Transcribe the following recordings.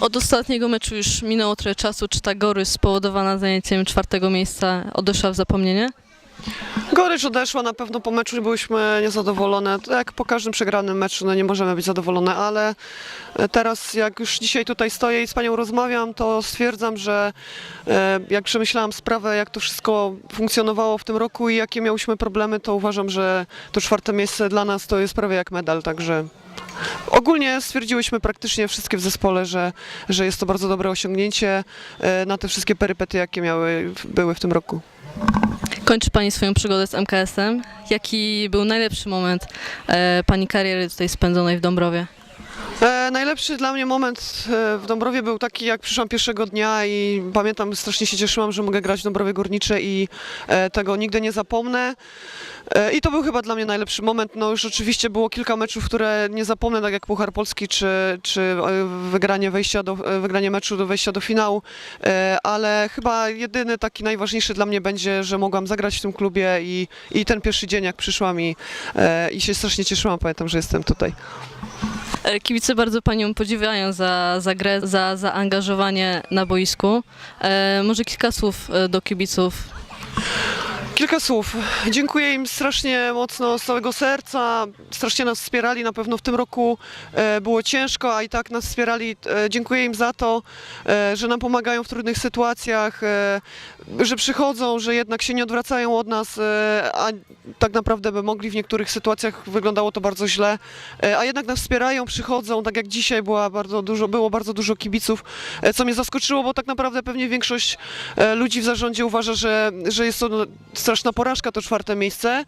Od ostatniego meczu już minęło trochę czasu. Czy ta gorycz spowodowana zajęciem czwartego miejsca odeszła w zapomnienie? Gorycz odeszła na pewno po meczu, byłyśmy niezadowolone. Jak po każdym przegranym meczu, no nie możemy być zadowolone, ale teraz jak już dzisiaj tutaj stoję i z Panią rozmawiam, to stwierdzam, że e, jak przemyślałam sprawę, jak to wszystko funkcjonowało w tym roku i jakie miałyśmy problemy, to uważam, że to czwarte miejsce dla nas to jest prawie jak medal, także ogólnie stwierdziłyśmy praktycznie wszystkie w zespole, że, że jest to bardzo dobre osiągnięcie e, na te wszystkie perypety, jakie miały, były w tym roku. Kończy Pani swoją przygodę z MKS-em. Jaki był najlepszy moment e, Pani kariery tutaj spędzonej w Dąbrowie? E, najlepszy dla mnie moment e, w Dąbrowie był taki, jak przyszłam pierwszego dnia i pamiętam, strasznie się cieszyłam, że mogę grać w Dąbrowie Górnicze i e, tego nigdy nie zapomnę. E, I to był chyba dla mnie najlepszy moment. No już oczywiście było kilka meczów, które nie zapomnę, tak jak Puchar Polski czy, czy e, wygranie, wejścia do, e, wygranie meczu do wejścia do finału, E, ale chyba jedyny taki najważniejszy dla mnie będzie, że mogłam zagrać w tym klubie i, i ten pierwszy dzień, jak przyszłam i, e, i się strasznie cieszyłam, pamiętam, że jestem tutaj. E, Kibice bardzo Panią podziwiają za, za grę, za zaangażowanie na boisku. E, może kilka słów e, do kibiców. Kilka słów. Dziękuję im strasznie mocno z całego serca. Strasznie nas wspierali. Na pewno w tym roku e, było ciężko, a i tak nas wspierali. E, dziękuję im za to, e, że nam pomagają w trudnych sytuacjach, że przychodzą, że jednak się nie odwracają od nas, a tak naprawdę by mogli w niektórych sytuacjach wyglądało to bardzo źle, a jednak nas wspierają, przychodzą, tak jak dzisiaj była bardzo dużo, było bardzo dużo kibiców, co mnie zaskoczyło, bo tak naprawdę pewnie większość ludzi w zarządzie uważa, że, że jest to straszna porażka to czwarte miejsce.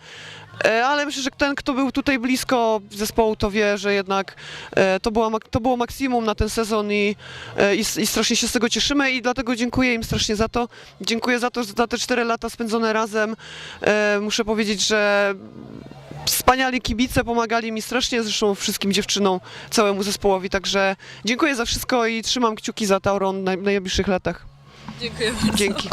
E, Ale myślę, że ten, kto był tutaj blisko zespołu, to wie, że jednak e, to, była, to było maksimum na ten sezon i, e, i, i strasznie się z tego cieszymy i dlatego dziękuję im strasznie za to. Dziękuję za to, za te cztery lata spędzone razem. Muszę powiedzieć, że wspaniali kibice pomagali mi strasznie, zresztą wszystkim dziewczynom, całemu zespołowi, także dziękuję za wszystko i trzymam kciuki za Tauron w naj- najbliższych latach. Dziękuję Dzięki.